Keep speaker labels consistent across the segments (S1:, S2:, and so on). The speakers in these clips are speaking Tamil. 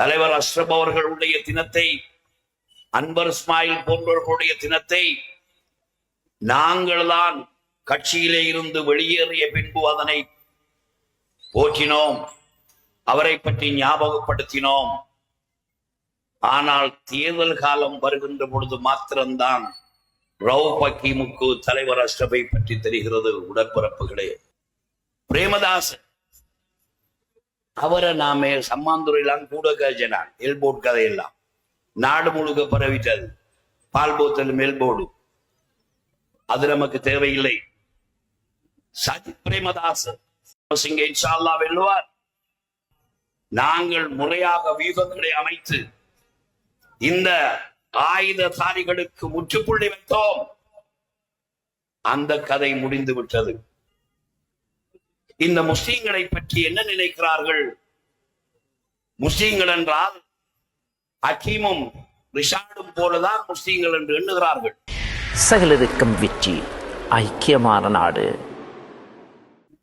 S1: தலைவர் அஷ்ரப் அவர்களுடைய தினத்தை அன்பர் இஸ்மாயில் போன்றவர்களுடைய தினத்தை நாங்கள் தான் கட்சியிலே இருந்து வெளியேறிய பின்பு அதனை போற்றினோம் அவரை பற்றி ஞாபகப்படுத்தினோம். ஆனால் தேர்தல் காலம் வருகின்ற பொழுது மாத்திரம்தான் ரவு பக்கீமுக்கு தலைவர் அஷ்ரபை பற்றி தெரிகிறது உடற்பிறப்புகளே. பிரேமதாஸ் அவரை நாமே சம்மாந்துறையெல்லாம் கூட கஜனான் எல்போர்ட் கதையெல்லாம். நாடு முழுக்க பரவிட்டது. பால் போத்தல் மேல்போர்டு அது நமக்கு தேவையில்லை. சஜித் பிரேமதாஸ் சிங்க இன்ஷா வெல்லுவார். நாங்கள் முறையாக வியூகங்களை அமைத்து இந்த ஆயுததாரிகளுக்கு முற்றுப்புள்ளி வைத்தோம். அந்த கதை முடிந்து விட்டது. இந்த முஸ்லீம்களை பற்றி என்ன நினைக்கிறார்கள்? முஸ்லீம்கள் என்றால் அக்கீமும் ரிஷாடும் போலதான் முஸ்லீம்கள் என்று எண்ணுகிறார்கள்.
S2: சகலருக்கும் வெற்றி ஐக்கியமான நாடு.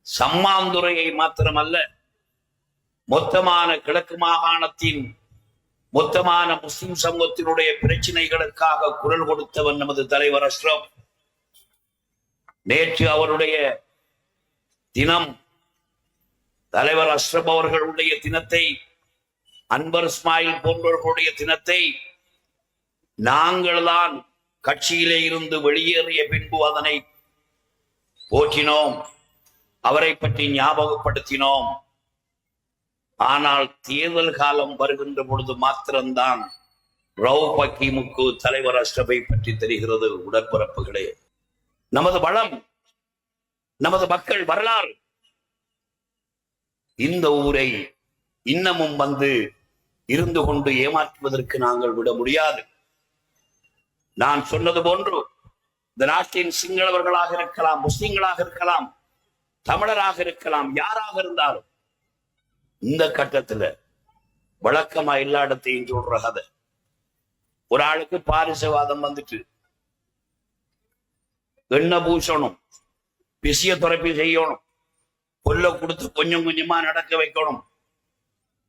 S1: சம்மாந்துறையை மாத்திரமல்ல மொத்தமான கிழக்கு மாகாணத்தின் மொத்தமான முஸ்லிம் சமூகத்தினுடைய பிரச்சனைகளுக்காக குரல் கொடுத்தவன் நமது தலைவர் அஷ்ரப். நேற்று அவருடைய தினம் தலைவர் அஷ்ரப் அவர்களுடைய தினத்தை அன்பர் இஸ்மாயில் போன்றவர்களுடைய தினத்தை நாங்கள் தான் கட்சியிலே இருந்து வெளியேறிய பின்பு அதனை போற்றினோம் அவரை பற்றி ஞாபகப்படுத்தினோம். ஆனால் தேர்தல் காலம் வருகின்ற பொழுது மாத்திரம்தான் ரவு பக்கீமுக்கு தலைவர் அஷ்ரபை பற்றி தெரிகிறது உடற்பரப்புகளே நமது வளம் நமது மக்கள் வரலாறு இந்த ஊரை இன்னமும் வந்து இருந்து கொண்டு ஏமாற்றுவதற்கு நாங்கள் விட முடியாது. நான் சொன்னது போன்று இந்த நாட்டின் சிங்களவர்களாக இருக்கலாம் முஸ்லிம்களாக இருக்கலாம் தமிழராக இருக்கலாம் யாராக இருந்தாலும் இந்த கட்டத்துல வழக்கமா எல்லா இடத்தையும் சொல்ற கதை. ஒரு ஆளுக்கு பாரிசவாதம் வந்துட்டு எண்ணெய் பூசணும் பிசிய துறப்பி செய்யணும் கொல்ல கொடுத்து கொஞ்சம் கொஞ்சமா நடக்க வைக்கணும்.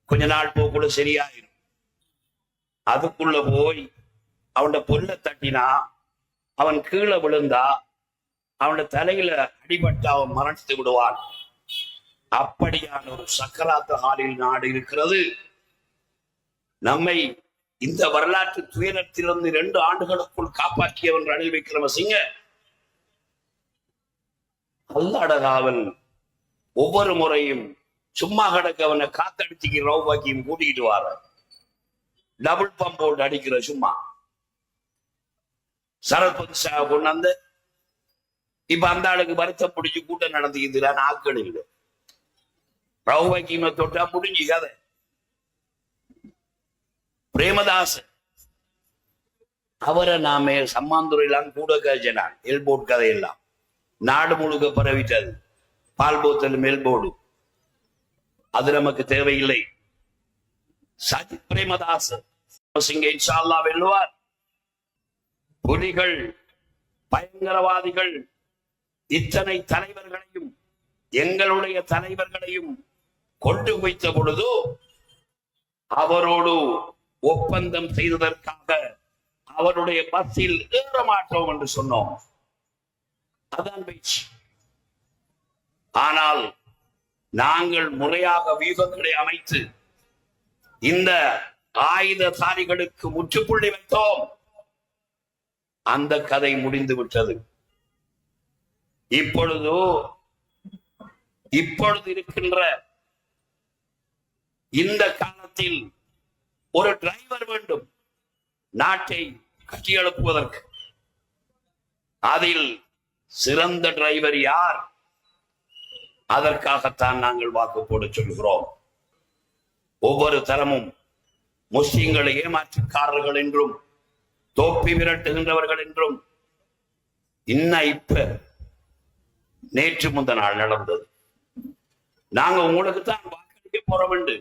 S1: கொஞ்ச நாள் போக்குள்ள சரியாயிரும். அதுக்குள்ள போய் அவன பொல்ல தட்டினா அவன் கீழே விழுந்தா அவனோட தலையில அடிபட்டு அவன் மரணித்து விடுவான். அப்படியான ஒரு சக்கராத்த ஹாலில் நாடு இருக்கிறது. நம்மை இந்த வரலாற்று துயரத்திலிருந்து இரண்டு ஆண்டுகளுக்குள் காப்பாற்றியவன் ரணில் விக்ரமசிங்க. அல்லாடகாவல் ஒவ்வொரு முறையும் சும்மா கிடக்கவனை காத்தடிச்சுக்கு ரவுபாக்கியும் கூட்டிக்கிட்டு வார. டபுள் பம்ப் போட்டு அடிக்கிற சும்மா. சரத்பதி ஷா கொண்டாந்து இப்ப அந்த ஆளுக்கு வருத்தம் பிடிச்சு கூட்டம் நடத்திக்கிட்டு ஆக்கள் இல்லை. ரவுபாக்கியமை தொட்டா முடிஞ்சு கதை. பிரேமதாசன் அவரை நாமே சம்மாந்துறையெல்லாம் கூட கஜனான் எல்போர்ட் கதையெல்லாம். நாடு முழுக்க பரவிட்டது. பால் போத்தல் போடு அது நமக்கு தேவையில்லை. சஜித் பிரேமதாஸ் சிங்க வெல்லுவார். புலிகள் பயங்கரவாதிகள் இத்தனை தலைவர்களையும் எங்களுடைய தலைவர்களையும் கொண்டு வைத்த பொழுது அவரோடு ஒப்பந்தம் செய்ததற்காக அவருடைய பஸ்ஸில் ஏற மாட்டோம் என்று சொன்னோம். அதான் பேச்சு. ஆனால் நாங்கள் முறையாக வியூகங்களை அமைத்து இந்த ஆயுதசாரிகளுக்கு முற்றுப்புள்ளி வைத்தோம். அந்த கதை முடிந்து விட்டது. இப்பொழுது இப்பொழுது இருக்கின்ற இந்த காலத்தில் ஒரு டிரைவர் வேண்டும். நாட்டை கட்டியெழுப்புவதற்கு. அதில் சிறந்த டிரைவர் யார்? அதற்காகத்தான் நாங்கள் வாக்கு போட சொல்கிறோம். ஒவ்வொரு தரமும் முஸ்லிம்களை ஏமாற்றுக்காரர்கள் என்றும் தோப்பி விரட்டுகின்றவர்கள் என்றும் இன்ன இப்ப நேற்று முந்த நாள் நடந்தது. நாங்க உங்களுக்கு தான் வாக்களிக்க போறோம் என்று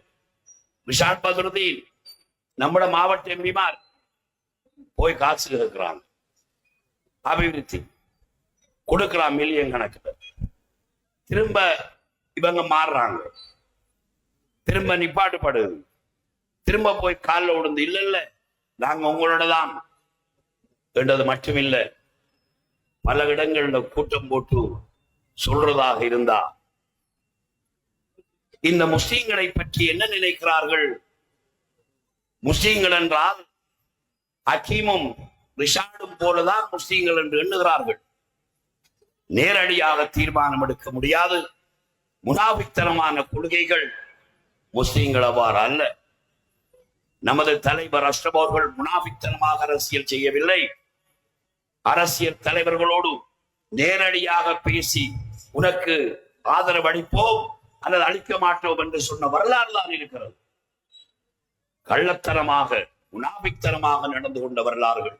S1: விஷால் பதுருதீன் நம்மட மாவட்ட எம்பிமார் போய் காசு கேட்கிறாங்க. அபிவிருத்தி கொடுக்கலாம் மில்லியன் கணக்கில் திரும்ப இவங்க மாறுறாங்க. திரும்ப நிப்பாட்டுப்படுது. திரும்ப போய் காலில் விழுந்து இல்லை இல்லை நாங்க உங்களோட தான் என்றது மட்டுமில்லை பல இடங்கள்ல கூட்டம் போட்டு சொல்றதாக இருந்தா இந்த முஸ்லீம்களை பற்றி என்ன நினைக்கிறார்கள்? முஸ்லீம்கள் என்றால் அகீமும் ரிஷாடும் போலதான் முஸ்லீம்கள் என்று எண்ணுகிறார்கள். நேரடியாக தீர்மானம் எடுக்க முடியாது. முனாபித்தனமான கொள்கைகள் முஸ்லீம்கள் அவ்வாறு அல்ல. நமது தலைவர் அஷ்ரப் அவர்கள் முனாபித்தனமாக அரசியல் செய்யவில்லை. அரசியல் தலைவர்களோடு நேரடியாக பேசி உனக்கு ஆதரவு அளிப்போம் அல்லது அளிக்க மாட்டோம் என்று சொன்ன வரலாறு தான் இருக்கிறது. கள்ளத்தனமாக முனாபித்தனமாக நடந்து கொண்ட வரலாறுகள்.